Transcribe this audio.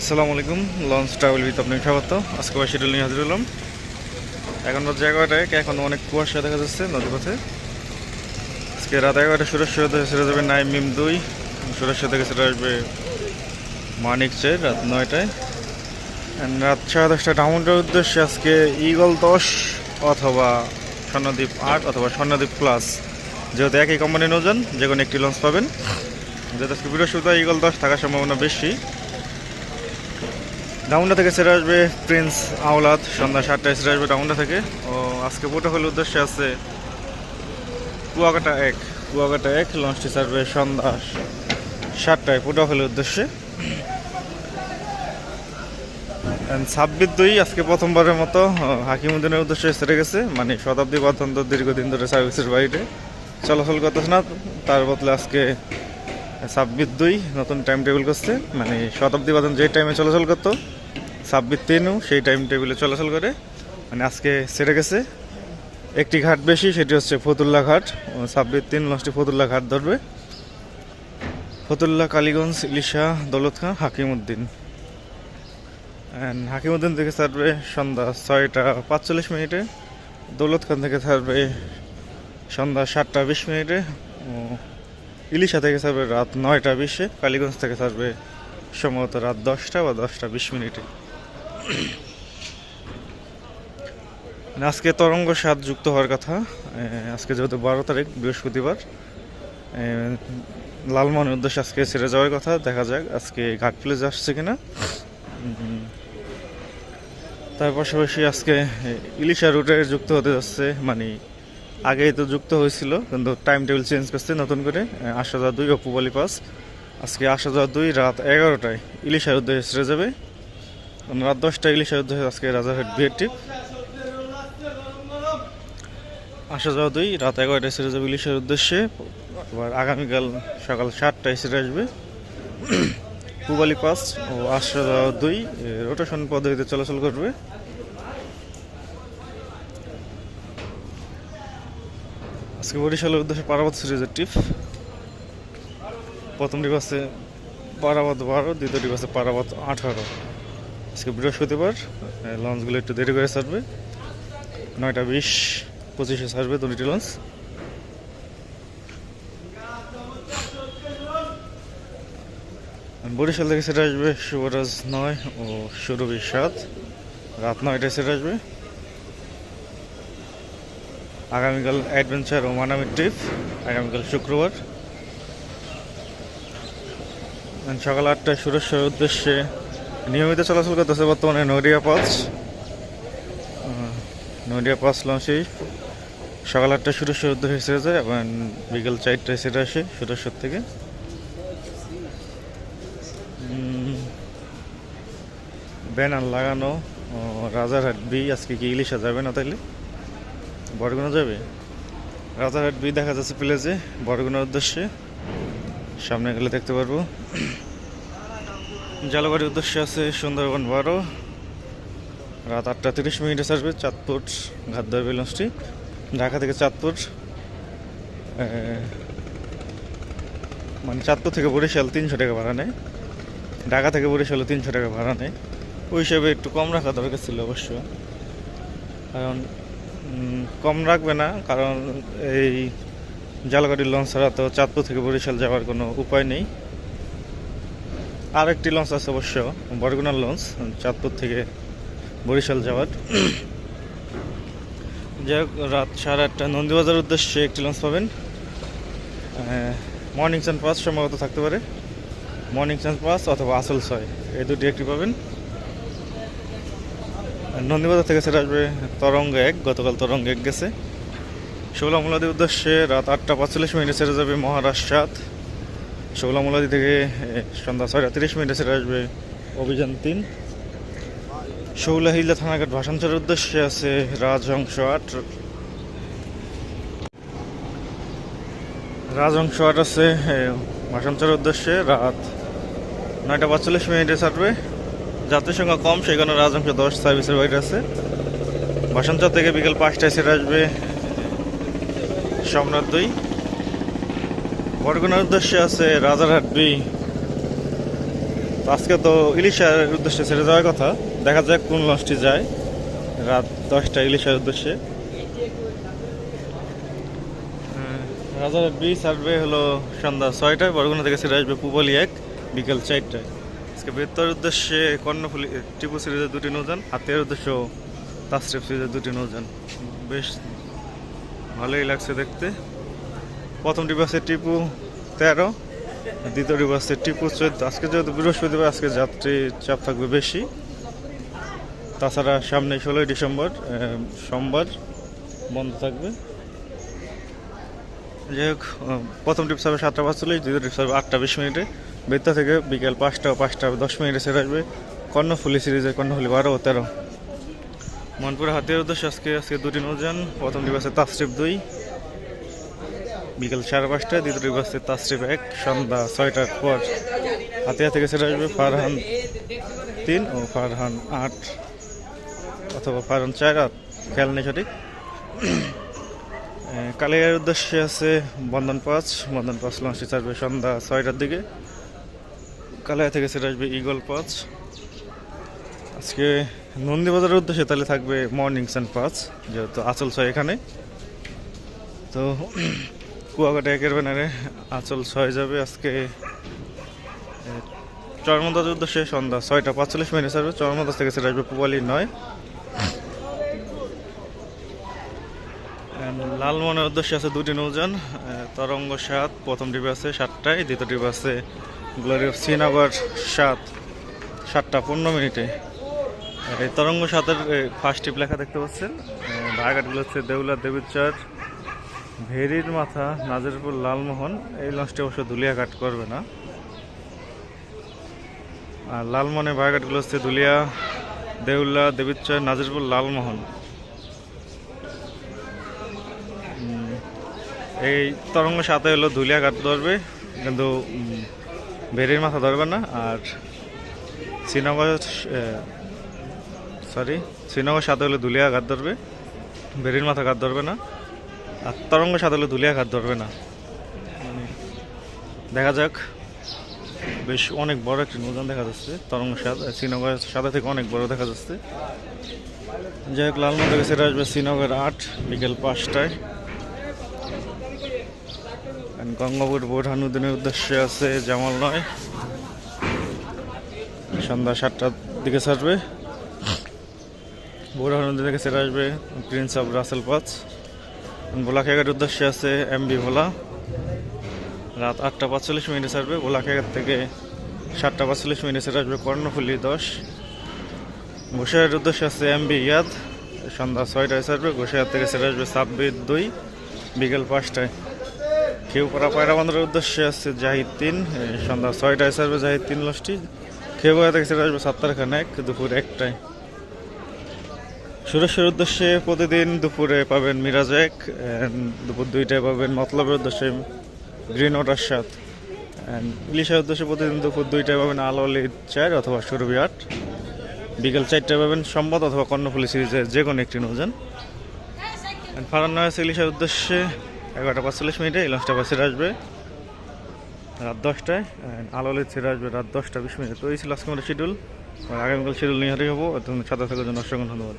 আসসালামু আলাইকুম launch travel with আপনাকে স্বাগত। আজকে আবার নিয়ে হাজির হলাম। এখন রাত এগারোটায় এখন অনেক কুয়াশা দেখা যাচ্ছে নদীপথে। আজকে রাত এগারোটা সুরেশ্বর থেকে সেরে যাবে নাইম মিম দুই। সুরেশ্বর থেকে সেরে আসবে মানিক চাই রাত নয়টায়। রাত সাড়ে দশটা ডাউনটার উদ্দেশ্যে আজকে ইগল দশ অথবা স্বর্ণদ্বীপ আট অথবা স্বর্ণদ্বীপ প্লাস যেহেতু একই কোম্পানির ওজন, যে কোনো একটি লঞ্চ পাবেন। যেহেতু আজকে বৃহস্পতিবার ইগল দশ থাকার সম্ভাবনা বেশি। ডাউনটা থেকে ছেড়ে আসবে প্রিন্স আওলাদ সন্ধ্যা সাতটায় ছেড়ে আসবে ডাউনটা থেকে। ও, আজকে প্রোটোকল উদ্দেশ্যে আছে কুয়াকাটা এক। কুয়াকাটা এক, লঞ্চটি ছাড়বে সন্ধ্যা সাতটায় প্রোটোকলের উদ্দেশ্যে। ছাব্বিশ দুই, আজকে প্রথমবারের মতো হাকিমুদ্দিনের উদ্দেশ্যে ছেড়ে গেছে। মানে শতাব্দী পর্যন্ত দীর্ঘদিন ধরে সার্ভিসের বাইরে। চলাচল করতেছে না, তার বদলে আজকে ছাব্বিশ দুই, নতুন টাইম টেবিল করছে। মানে শতাব্দী বাদন যে টাইমে চলাচল করতো ছাব্বিশ তিনও, সেই টাইম টেবিলে চলাচল করে। মানে আজকে সেরে গেছে। একটি ঘাট বেশি, সেটি হচ্ছে ফতুল্লা ঘাট। ছাব্বিশ তিন লঞ্চটি ফতুল্লা ঘাট ধরবে। ফতুল্লা, কালীগঞ্জ, ইলিশা দৌলত খান হাকিমউদ্দিন হাকিমউদ্দিন থেকে ছাড়বে সন্ধ্যা ছয়টা পাঁচচল্লিশ মিনিটে। দৌলত খান থেকে ছাড়বে সন্ধ্যা সাতটা বিশ মিনিটে। ইলিশা থেকে ছাড়বে রাত নয়টা বিশে। কালীগঞ্জ থেকে ছাড়বে সম্ভবত রাত দশটা বা দশটা বিশ মিনিটে। মানে আজকে তরঙ্গ সাত যুক্ত হওয়ার কথা। আজকে যেহেতু বারো তারিখ বৃহস্পতিবার এ, লালমোহনের উদ্দেশ্যে আজকে ছেড়ে যাওয়ার কথা দেখা যাক আজকে ঘাট প্লেস আসছে কিনা। তার পাশাপাশি আজকে ইলিশা রুটে যুক্ত হতে যাচ্ছে মানে আগেই তো যুক্ত হয়েছিল কিন্তু টাইম টেবিল চেঞ্জ করছে নতুন করে আসা যাওয়া দুই অপুবালি পাস আজকে আসা যাওয়া দুই রাত এগারোটায় ইলিশার উদ্দেশ্যে ছেড়ে যাবে। রাত ইলিশার উদ্দেশ্যে আজকে রাজারহাট বিয়ের ট্রিপ আসা যাওয়া দুই, রাত এগারোটায় ছেড়ে যাবে ইলিশার উদ্দেশ্যে। আবার আগামীকাল সকাল সাতটায় ছেড়ে আসবে। পুবালি পাস ও আসা যাওয়া দুই রোটেশন পদ্ধতিতে চলাচল করবে। আজকে বরিশালের উদ্দেশ্যে পারাবাদ সিরিজের টিপ প্রথম আছে পারাবাদ বারো, দ্বিতীয় আছে পারাবাদ আঠারো। আজকে বৃহস্পতিবার লঞ্চগুলো একটু দেরি করে ছাড়বে নয়টা বিশ, পঁচিশে ছাড়বে দুটি লঞ্চ বরিশাল থেকে সেটা আসবে শুভরাজ নয় ও সুরভি সাত। রাত নয়টায় সেটা আসবে। আগামীকাল অ্যাডভেঞ্চার ও মানামি ট্রিপ আগামীকাল শুক্রবার। সকাল আটটায় সুরেশ্বরের উদ্দেশ্যে নিয়মিত চলাচল করতেছে বর্তমানে নদিয়া পাস নদিয়া পাস লঞ্চে সকাল আটটায় সুরেশ্বরের উদ্দেশ্যে ছেড়ে যায় এবং বিকেল চারটায় ছেড়ে আসে সুরেশ্বর থেকে। ব্যানার লাগানো রাজারহাট বি, আজকে কি ইলিশা যাবে না তাইলে? বরগুনা যাবে? রাজারহাট বি দেখা যাচ্ছে প্লেজে বরগুনার উদ্দেশ্যে। সামনে গেলে দেখতে পারব। জালবাড়ির উদ্দেশ্যে আছে সুন্দরবন বারো। রাত আটটা তিরিশ মিনিটে ছাড়বে চাঁদপুর ঘাটদার লঞ্চটি ঢাকা থেকে চাঁদপুর মানে চাঁদপুর থেকে বরিশাল তিনশো টাকা ভাড়া নেয়। ঢাকা থেকে বরিশালে তিনশো টাকা ভাড়া নেয়। ওই হিসাবে একটু কম রাখা দরকার ছিল অবশ্য। কারণ কম রাখবে না, কারণ এই জালগাড়ির লঞ্চ ছাড়া তো চাঁদপুর থেকে বরিশাল যাওয়ার কোনো উপায় নেই। আর একটি লঞ্চ আছে অবশ্য, বরগুনার লঞ্চ চাঁদপুর থেকে বরিশাল যাওয়ার। যাই হোক, রাত সাড়ে আটটা, নন্দীবাজার উদ্দেশ্যে একটি লঞ্চ পাবেন। মর্নিং চান পাস সম্ভবত থাকতে পারে। মর্নিং চান্স পাস অথবা আসল ছয়, এই দুটি একটি পাবেন। নন্দীবাজার থেকে সেটা আসবে তরঙ্গ এক, গতকাল তরঙ্গ এক গেছে। ষোলামুলাদির উদ্দেশ্যে রাত আটটা পাঁচচল্লিশ মিনিটে ছেড়ে যাবে মহারাষ্ট্র সাত ষোলামুলাদি থেকে সন্ধ্যা ছয়টা তিরিশ মিনিটে ছেড়ে আসবে। অভিযান তিন। শৌলাহিল্লা থানাঘাট ভাষাঞ্চলের উদ্দেশ্যে আছে রাজহংস আট। রাজহংস আট আছে ভাষাঞ্চলের উদ্দেশ্যে রাত নয়টা পাঁচচল্লিশ মিনিটে ছাড়বে। যাত্রীর সংখ্যা কম সেই কারণে রাজহংস দশ সার্ভিসের বাইরে আছে। ভাষাঞ্চল থেকে বিকেল পাঁচটায় ছেড়ে আসবে সম্রাট দুই। বরগুনার উদ্দেশ্যে আছে রাজারহাট বি। আজকে তো ইলিশার উদ্দেশ্যে ছেড়ে যাওয়ার কথা। দেখা যাক কোন লঞ্চটি যায়। রাত দশটা ইলিশার উদ্দেশ্যে। আহ, রাজার বি সার্ভে হলো সন্ধ্যা ছয়টায়। বরগুনা থেকে ছেড়ে আসবে পুবলি এক বিকেল চারটায়। আজকে বৃত্তর উদ্দেশ্যে কর্ণফুলি টিপু সিরিজের দুটি নৌযান হাতের উদ্দেশ্য তাসরিফ সিরিজের দুটি নৌযান। বেশ ভালোই লাগছে দেখতে। প্রথম টিপু আছে টিপু তেরো, দ্বিতীয় টিপু আছে টিপু চোদ্দ। আজকে যেহেতু বৃহস্পতিবার, আজকে যাত্রী চাপ থাকবে বেশি। তাছাড়া সামনে ষোলোই ডিসেম্বর সোমবার বন্ধ থাকবে। যাই হোক প্রথম টিপস হবে সাতটা পাঁচচল্লিশ দ্বিতীয় টিপস হবে আটটা বিশ মিনিটে। বেত্তা থেকে বিকেল পাঁচটা পাঁচটা দশ মিনিটে ছেড়ে আসবে কর্ণফুলি সিরিজের কর্ণফুলি বারো তেরো। মনপুরে হাতের উদ্দেশ্যে আজকে আজকে দুটি নৌযান, প্রথম টিপ আছে তাসরিফ দুই বিকেল সাড়ে পাঁচটায় দ্বিতীয় আছে তাসরিফ এক, সন্ধ্যা ছয়টার পর হাতিয়া থেকে ছেড়ে আসবে ফারহান তিন ও ফারহান আট, অথবা ফারহান চার আট খেয়াল নেই সঠিক। কালিয়ার উদ্দেশ্যে আছে বন্ধন পাঁচ বন্ধন পাঁচ লঞ্চটি ছাড়বে সন্ধ্যা ছয়টার দিকে। কালিয়া থেকে সেটা আসবে ইগল পাঁচ। আজকে নন্দীবাজারের উদ্দেশ্যে তাহলে থাকবে মর্নিং সান পাঁচ, যেহেতু আচল ছয় এখানে। তো কুয়াকাটা একের ব্যানারে আচল ছয় যাবে আজকে। চরমন্দাজের উদ্দেশ্যে সন্ধ্যা ছয়টা পাঁচচল্লিশ মিনিট ছাড়বে। চরমন্দাজ থেকে সেটা আসবে পুবালি নয়। লালমনের উদ্দেশ্যে আছে দুটি নৌযান তরঙ্গ সাত, প্রথম ডিবে আছে সাতটায়, দ্বিতীয় ডিবে আছে গ্লোরি অফ শ্রীনগর সাত, সাতটা পনেরো মিনিটে। আর এই তরঙ্গ সাতের ফার্স্ট টিপ লেখা দেখতে পাচ্ছেন। ভাগাটগুলো হচ্ছে দেউলা দেবীচর ভেরির মাথা, নাজিরপুর লালমোহন, এই লঞ্চটি অবশ্য ধুলিয়া ঘাট করবে না। আর লালমোহনের ভাগাটগুলো হচ্ছে ধুলিয়া দেউলা দেবীচর নাজিরপুর, লালমোহন। এই তরঙ্গ সাথে হলো ধুলিয়া ঘাট ধরবে, কিন্তু ভেরির মাথা ধরবে না। আর শ্রীনগর সরি শ্রীনগর সাথে হলে ধুলিয়া ঘাট ধরবে, ভেরির মাথা ঘাট ধরবে না। আর তরঙ্গ সাথে হলে ধুলিয়া ঘাট ধরবে না। মানে দেখা যাক। বেশ অনেক বড় একটি নৌযান দেখা যাচ্ছে। তরঙ্গ সাথ শ্রীনগরের সাদা থেকে অনেক বড় দেখা যাচ্ছে। যাই হোক লালমোহন থেকে সেটা আসবে শ্রীনগর আট, বিকেল পাঁচটায়। গঙ্গাপুর বোরহানুদ্দিনের উদ্দেশ্যে আছে জামাল নয়। সন্ধ্যা সাতটার দিকে ছাড়বে। বোরহানুদ্দিন থেকে ছেড়ে আসবে প্রিন্স অফ রাসেল পাঁচ ভোলাখেগার উদ্দেশ্যে আছে এমবি ভোলা। রাত আটটা পাঁচচল্লিশ মিনিটে ছাড়বে ভোলাখেগার থেকে সাতটা পাঁচচল্লিশ মিনিটে ছেড়ে আসবে কর্ণফুলি দশ। ঘোষাইয়ের উদ্দেশ্যে আছে এমবি ইয়াদ, সন্ধ্যা ছয়টায় ছাড়বে ঘোষাইয়ার থেকে ছেড়ে আসবে সাব্বির দুই, বিকেল পাঁচটায়। খেউপাড়া পায়রা বন্দরের উদ্দেশ্যে আছে জাহিদ তিন সন্ধ্যা ছয়টায় ছাড়বে জাহিদ তিন, লসটি। খেউপাড়া থেকে ছেড়ে আসবে সাত্তার খান এক দুপুর একটায়। সুরেশের উদ্দেশ্যে প্রতিদিন দুপুরে পাবেন মিরাজ এক দুপুর দুইটায় পাবেন মতলবের উদ্দেশ্যে গ্রিন ওয়াটার সাত ইলিশের উদ্দেশ্যে প্রতিদিন দুপুর দুইটায় পাবেন আলো চার অথবা সুরভি আট। বিকেল চারটায় পাবেন সম্বাদ অথবা কর্ণফুলি সিরিজের যে কোনো একটি অ্যান্ড ফারান নয় ইলিশের উদ্দেশ্যে এগারোটা পাঁচচল্লিশ মিনিটে লঞ্চটা বাসে আসবে রাত দশটায়। And আলো আলি ছেড়ে আসবে রাত দশটা বিশ মিনিটে। তো এই ছিল আজকে আমাদের শিডিউল আগামীকাল শিডিউল নিয়ে হারিয়ে হব। সাদা থাকার জন্য অসংখ্য ধন্যবাদ।